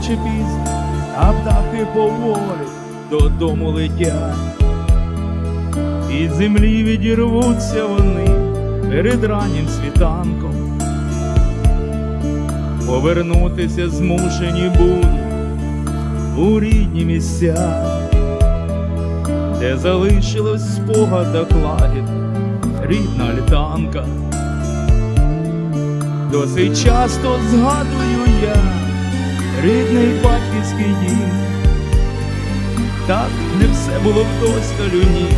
чи пізно, а птахи поволі додому летять. Із землі відірвуться вони перед раннім світанком. Повернутися змушені будуть у рідні місця, де залишилось в спогадах лагід рідна альтанка. Досить часто згадую я рідний батьківський дім. Так не все було вдосталю ні,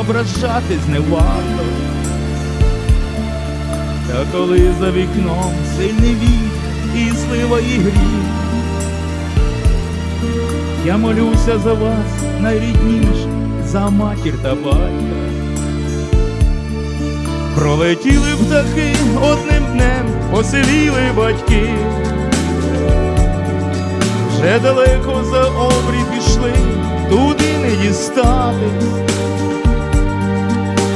ображатись не варто. Та коли за вікном сильний вітер і слива і грім, я молюся за вас найрідніше, за матір та батька. Пролетіли птахи одним днем, поселіли батьки. Вже далеко за обрій пішли, туди не дістатись.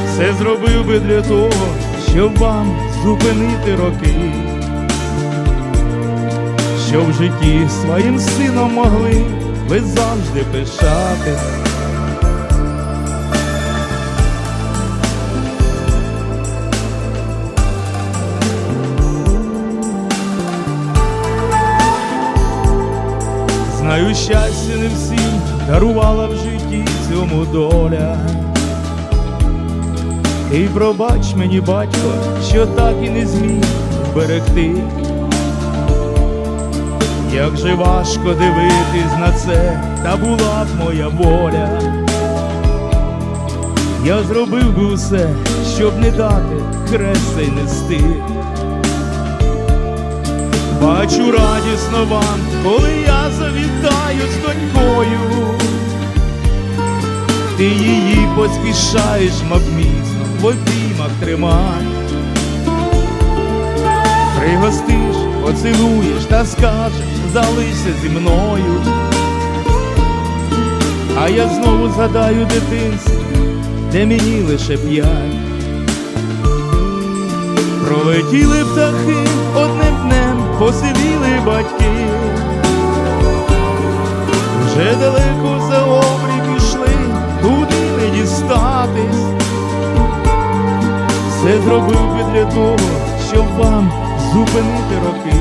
Все зробив би для того, щоб вам зупинити роки, щоб в житті своїм сином могли ви завжди пишатись. Знаю, щастя не всім дарувала в житті цьому доля. І пробач мені, батько, що так і не зміг берегти. Як же важко дивитись на це, та була б моя воля. Я зробив би усе, щоб не дати хрест цей нести. Бачу радісно вам, коли я завітаю з донькою. Ти її поспішаєш, мов міцно, в обіймах тримай. Пригостиш, поцілуєш та скажеш, залишся зі мною. А я знову згадаю дитинство, де мені лише п'ять. Пролетіли птахи посивіли батьки. Вже далеко за обрій пішли, туди не дістатись. Все зробив би для того, щоб вам зупинити роки.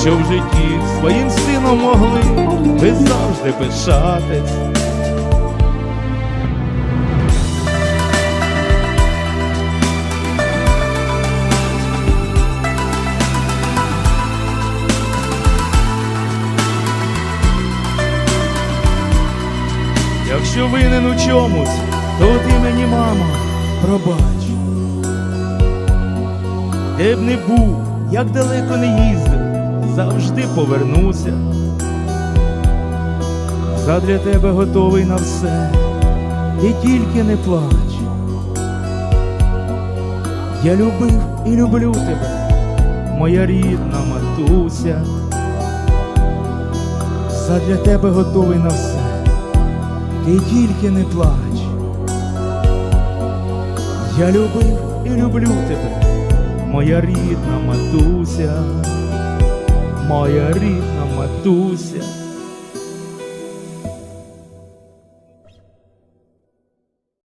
Щоб в житті своїм сином могли ви завжди пишатись. Якщо винен у чомусь, то ти мені, мамо, пробач. Де б не був, як далеко не їздив, завжди повернуся. Задля тебе готовий на все, і тільки не плач. Я любив і люблю тебе, моя рідна матуся. Задля тебе готовий на все ти тільки не плач. Я любив і люблю тебе, моя рідна матуся, моя рідна матуся.